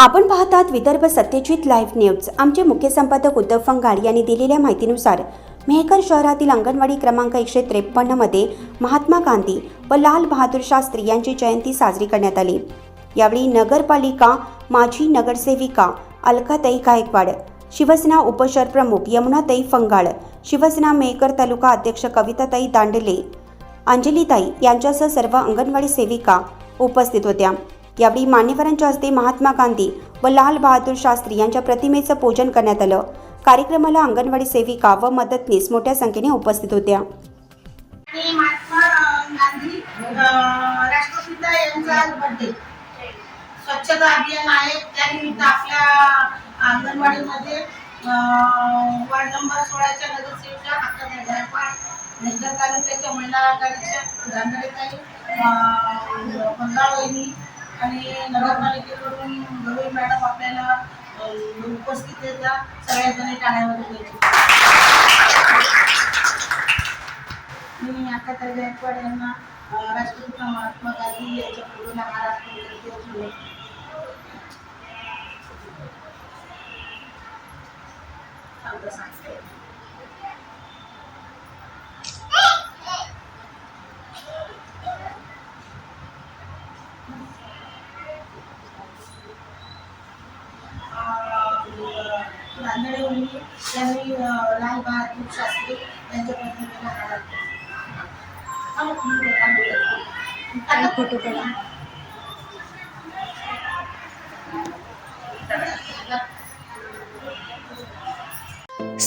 आपण पाहतात Vidarbha Satyajit live news. आमचे मुख्य संपादक उद्धव फंगाड यांनी दिलेल्या माहितीनुसार मेहकर शहरातील अंगणवाडी क्रमांक एकशे त्रेपन्नमध्ये महात्मा गांधी व लाल बहादूर शास्त्री यांची जयंती साजरी करण्यात आली. यावेळी नगरपालिका माजी नगरसेविका अलकाताई गायकवाड शिवसेना उपशहरप्रमुख यमुनाताई फंगाळ शिवसेना मेहकर तालुका अध्यक्ष कविताताई दांडले अंजलीताई यांच्यासह सर्व अंगणवाडी सेविका उपस्थित होत्या. यावेळी मान्यवरांच्या हस्ते महात्मा गांधी व लाल बहादूर शास्त्री यांच्या प्रतिमेचं पूजन करण्यात आलं. कार्यक्रमाला अंगणवाडी सेविका व मदतनीस मोठ्या संख्येने उपस्थित होत्या. स्वच्छता अभियान आहे. त्यानिमित्त आपल्या अंगणवाडीमध्ये वार्ड नंबर सोळाच्या नगरसेविका अक्काताई गायकवाड नगर तालुक्याच्या महिला आघाडीच्या गांधळेताई वहिनी आणि नगरपालिकेकडून गवई मॅडम आपल्याला अं, उपस्थित येतात. सगळ्याजणी टाळ्यावर मी आता गायकवाड यांना अं, राष्ट्रपिता महात्मा गांधी यांच्याकडून महाराष्ट्र वहिनी यांनी अं, लाल बहादूर शास्त्री यांच्या प्रतिमेला हार. फोटो काढा